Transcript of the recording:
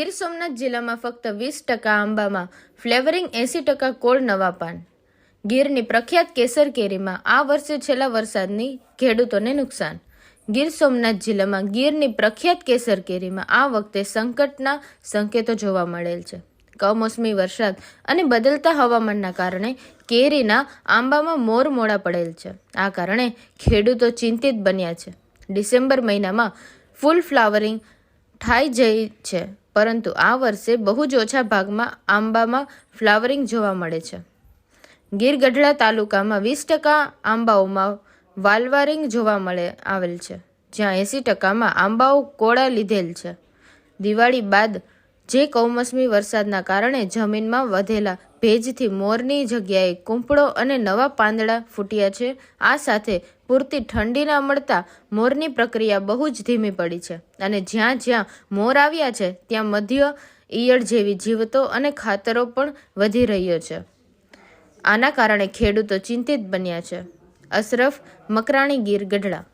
ગીર સોમનાથ જિલ્લામાં ફક્ત વીસ ટકા આંબામાં, ફ્લેવરિંગ એસી ટકા કોળ નવા પાન. ગીરની પ્રખ્યાત કેસર કેરીમાં આ વર્ષે છેલ્લા વરસાદની ખેડૂતોને નુકસાન. ગીર સોમનાથ જિલ્લામાં ગીરની પ્રખ્યાત કેસર કેરીમાં આ વખતે સંકટના સંકેતો જોવા મળેલ છે. કમોસમી વરસાદ અને બદલતા હવામાનના કારણે કેરીના આંબામાં મોર મોડા પડેલ છે. આ કારણે ખેડૂતો ચિંતિત બન્યા છે. ડિસેમ્બર મહિનામાં ફૂલ ફ્લાવરિંગ થાય જાય છે. પરંતુ આ વર્ષે બહુ જ ઓછા ભાગમાં આંબામાં ફ્લાવરિંગ જોવા મળે છે. ગીર ગઢડા તાલુકામાં વીસ ટકા આંબાઓમાં વાલવારિંગ જોવા મળે આવેલ છે, જ્યાં એંસી ટકામાં આંબાઓ કોળા લીધેલ છે. દિવાળી બાદ જે કમોસમી વરસાદના કારણે જમીનમાં વધેલા ભેજથી મોરની જગ્યાએ કૂંપળો અને નવા પાંદડા ફૂટ્યા છે. આ સાથે પૂરતી ઠંડી ના મળતા મોરની પ્રક્રિયા બહુ જ ધીમી પડી છે અને જ્યાં જ્યાં મોર આવ્યા છે, ત્યાં મધ્ય ઈયળ જેવી જીવતો અને ખાતરો પણ વધી રહ્યો છે. આના કારણે ખેડૂતો ચિંતિત બન્યા છે. અશરફ મકરાણી ગીર ગઢડા